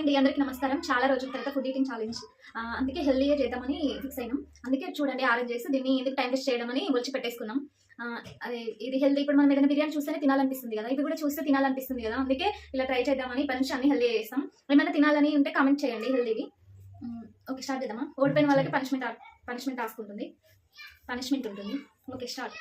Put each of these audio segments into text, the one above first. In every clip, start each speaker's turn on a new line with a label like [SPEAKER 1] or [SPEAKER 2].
[SPEAKER 1] అండి అందరికీ నమస్కారం. చాలా రోజుల తర్వాత ఫుడ్ ఈటింగ్ ఛాలెంజ్ అందుకే హెల్దీగా చేద్దామని ఫిక్స్ అయినాం. అందుకే చూడండి ఆరెంజ్ చేసి దీన్ని ఎందుకు టైం వేస్ట్ చేయడం అని ఒలిచి పెట్టేసుకున్నాం. ఇది హెల్దీ ఇప్పుడు మనం ఏదైనా బిర్యానీ చూస్తేనే తినాలనిపిస్తుంది కదా. ఇది కూడా చూస్తే తినాలనిపిస్తుంది కదా. అందుకే ఇలా ట్రై చేద్దామని పని అన్ని హెల్దీ చేస్తాం. ఏమైనా తినాలని ఉంటే కామెంట్ చేయండి హెల్దీవి ఓకే స్టార్ట్ చేద్దామా? ఓడిపోయిన వాళ్ళకి పనిష్మెంట్ పనిష్మెంట్ టాస్క్ ఉంటుంది పనిష్మెంట్ ఉంటుంది. ఓకే స్టార్ట్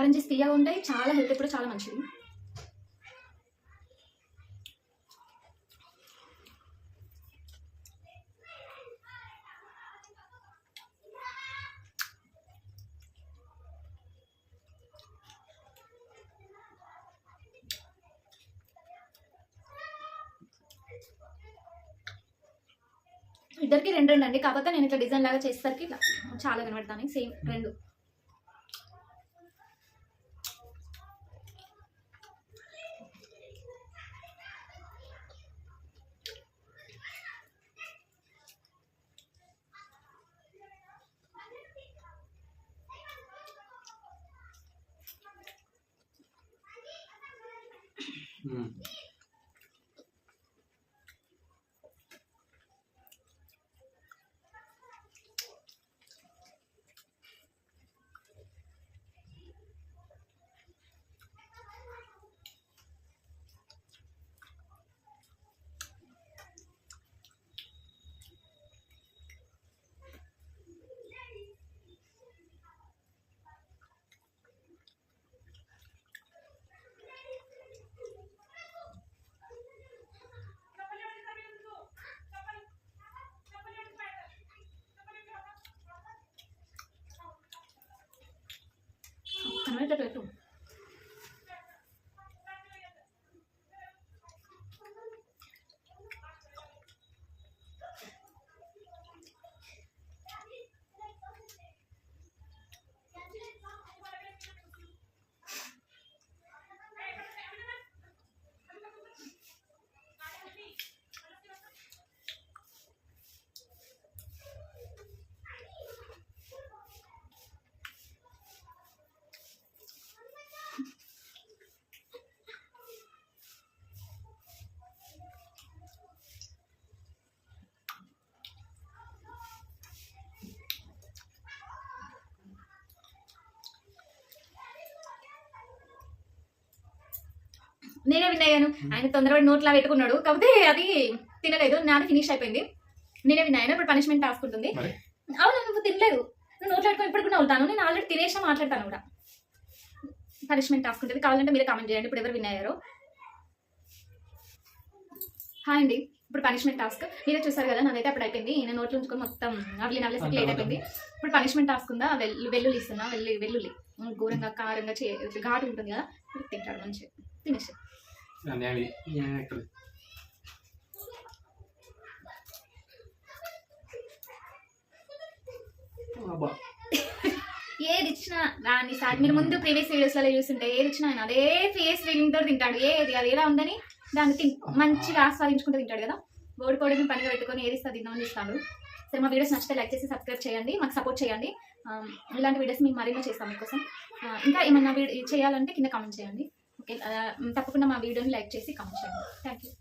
[SPEAKER 1] ఆరెంజెస్ తీయగా ఉంటాయి చాలా హెల్త్ కూడా చాలా మంచిది. ఇద్దరికి రెండు రెండు అండి. కాకపోతే నేను ఇట్లా డిజైన్ లాగా చేసేసరికి ఇట్లా చాలా కనబడతాను. సేమ్ రెండు. 嗯。Ada dari నేనే విన్ అయ్యాను ఆయన తొందరపడి నోట్లా పెట్టుకున్నాడు. కాకపోతే అది తినలేదు. నాది ఫినిష్ అయిపోయింది. నేనే విన్ అయ్యాను ఇప్పుడు పనిష్మెంట్ టాస్క్ ఉంటుంది? అవును నువ్వు తినలేదు. నువ్వు నోట్లో పెట్టుకొని ఇప్పుడు కూడా అవుతాను నేను ఆల్రెడీ తినేసిన మాట్లాడతాను కూడా. పనిష్మెంట్ టాస్క్ ఉంటుంది కావాలంటే మీరే కామెంట్ చేయండి. ఇప్పుడు ఎవరు విన్ అయ్యారో హాయ్ అండి. ఇప్పుడు పనిష్మెంట్ టాస్క్ మీరే చూసారు కదా నాదైతే అప్పుడు అయిపోయింది. నేను నోట్లో ఉంచుకొని మొత్తం నవ్లి నవ్లేసరికి లేట్ అయిపోయింది. ఇప్పుడు పనిష్మెంట్ టాస్క్ ఉందా? వెల్లు వెల్లుల్లి ఇస్తున్నా. వెల్లు వెల్లుల్లి. ఘోరంగా కారంగా చే ఘాటు ఉంటుంది కదా. తింటాడు మంచిగా. తినేసి ఏది ఇచ్చినా దాన్ని సార్. మీరు ముందు ప్రీవియస్ వీడియోస్లలో చూస్తుంటే ఏది ఇచ్చినా ఆయన అదే ఫేస్ ఫీలింగ్ తోటి తింటాడు. ఏది అది ఎలా ఉందని దాన్ని తిన్ మంచిగా ఆస్వాదించుకుంటూ తింటాడు కదా. బోడి కోడిని పనిగా పెట్టుకొని ఏది ఇస్తా తిందామని ఇస్తాడు సరే మా వీడియోస్ నచ్చితే లైక్ చేసి సబ్స్క్రైబ్ చేయండి. మాకు సపోర్ట్ చేయండి. ఇలాంటి వీడియోస్ మేము మరెన్నో చేస్తాం మీకోసం. ఇంకా ఏమన్నా వీడియో చేయాలంటే కింద కామెంట్ చేయండి. తప్పకుండా మా వీడియోని లైక్ చేసి కామెంట్ చేయండి. Thank you